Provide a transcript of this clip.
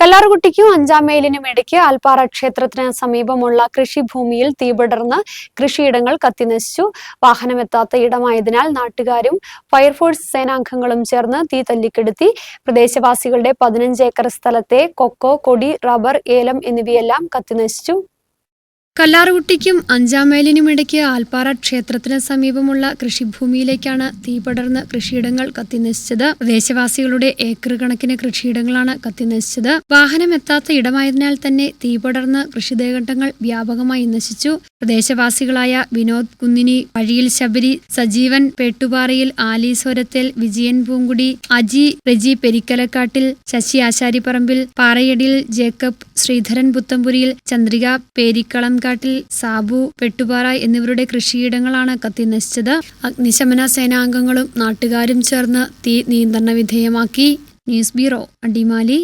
കല്ലാറുകുട്ടിക്കും അഞ്ചാം മൈലിനും ഇടയ്ക്ക് ആൽപ്പാറ ക്ഷേത്രത്തിന് സമീപമുള്ള കൃഷിഭൂമിയിൽ തീപിടർന്ന് കൃഷിയിടങ്ങൾ കത്തിനശിച്ചു വാഹനമെത്താത്ത ഇടമായതിനാൽ നാട്ടുകാരും ഫയർഫോഴ്സ് സേനാംഗങ്ങളും ചേർന്ന് തീ തല്ലിക്കെടുത്തി. പ്രദേശവാസികളുടെ പതിനഞ്ച് ഏക്കർ സ്ഥലത്തെ കൊക്കോ കൊടി റബ്ബർ ഏലം എന്നിവയെല്ലാം കത്തിനശിച്ചു കല്ലാറുകുട്ടിക്കും അഞ്ചാം മൈലിനുമിടയ്ക്ക് ആൽപ്പാറ ക്ഷേത്രത്തിന് സമീപമുള്ള കൃഷിഭൂമിയിലേക്കാണ് തീ പടർന്ന് കൃഷിയിടങ്ങൾ കത്തിനശിച്ചത്. പ്രദേശവാസികളുടെ ഏക്കർ കണക്കിന് കൃഷിയിടങ്ങളാണ് കത്തിനശിച്ചത്. വാഹനം എത്താത്ത ഇടമായതിനാൽ തന്നെ തീ പടർന്ന് വ്യാപകമായി നശിച്ചു. പ്രദേശവാസികളായ വിനോദ് കുന്നിനി വഴിയിൽ ശബരി സജീവൻ പേട്ടുപാറയിൽ ആലീസ്വരത്തിൽ വിജയൻ പൂങ്കുടി അജി റെജി പെരിക്കലക്കാട്ടിൽ ശശി ആശാരിപ്പറമ്പിൽ പാറയടിയിൽ ജേക്കബ് ശ്രീധരൻ പുത്തമ്പുരിയിൽ ചന്ദ്രിക പേരിക്കളംകാട്ടിൽ സാബു പെട്ടുപാറ എന്നിവരുടെ കൃഷിയിടങ്ങളാണ് കത്തി നശിച്ചത് അഗ്നിശമന സേനാംഗങ്ങളും നാട്ടുകാരും ചേർന്ന് തീ നിയന്ത്രണ വിധേയമാക്കി. News bureau Adimali.